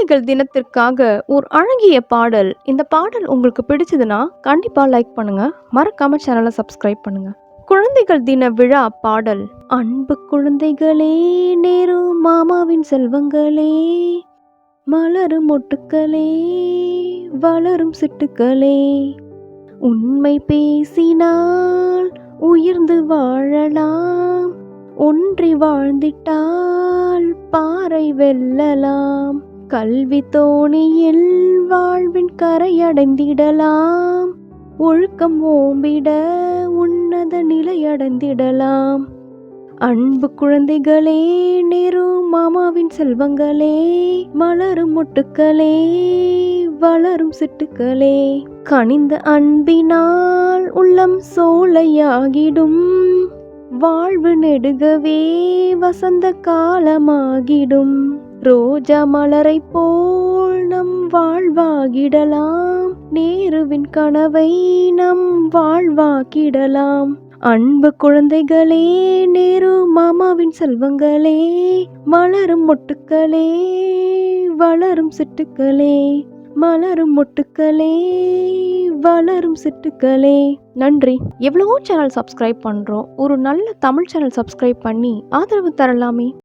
குழந்தைகள் தினத்திற்காக ஒரு அழகிய பாடல். இந்த பாடல் உங்களுக்கு பிடிச்சதுன்னா கண்டிப்பா லைக் பண்ணுங்க. மறக்காம சேனலை சப்ஸ்கிரைப் பண்ணுங்க. குழந்தைகள் தின விழா பாடல். அன்பு குழந்தைகளே நேரு மாமாவின் செல்வங்களே மலரும் மொட்டுக்களே வளரும் சிட்டுக்களே. உண்மை பேசினால் உயர்ந்து வாழலாம். ஒன்றி வாழ்ந்திட்டால் பாறை வெல்லலாம். கல்வி தோணியில் வாழ்வின் கரையடைந்திடலாம். ஒழுக்கம் ஓம்பிட உன்னத நிலையடைந்திடலாம். அன்பு குழந்தைகளே நேரு மாமாவின் செல்வங்களே மலரும் மொட்டுக்களே வளரும் சிட்டுக்களே. கனிந்த அன்பினால் உள்ளம் சோலையாகிடும். வாழ்வு நெடுகவே வசந்த காலமாகிடும். ரோஜா மலரை போல் நம் வாழ்வாகிடலாம். நேருவின் கனவை நம் வாழ்வாக்கிடலாம். அன்பு குழந்தைகளே நேரு மாமாவின் செல்வங்களே மலரும் மொட்டுக்களே வளரும் சிட்டுக்களே மலரும் மொட்டுக்களே வளரும் சிட்டுக்களே. நன்றி. எவ்வளவோ சேனல் சப்ஸ்கிரைப் பண்ணுறோம் ஒரு நல்ல தமிழ் சேனல் சப்ஸ்கிரைப் பண்ணி ஆதரவு தரலாமே.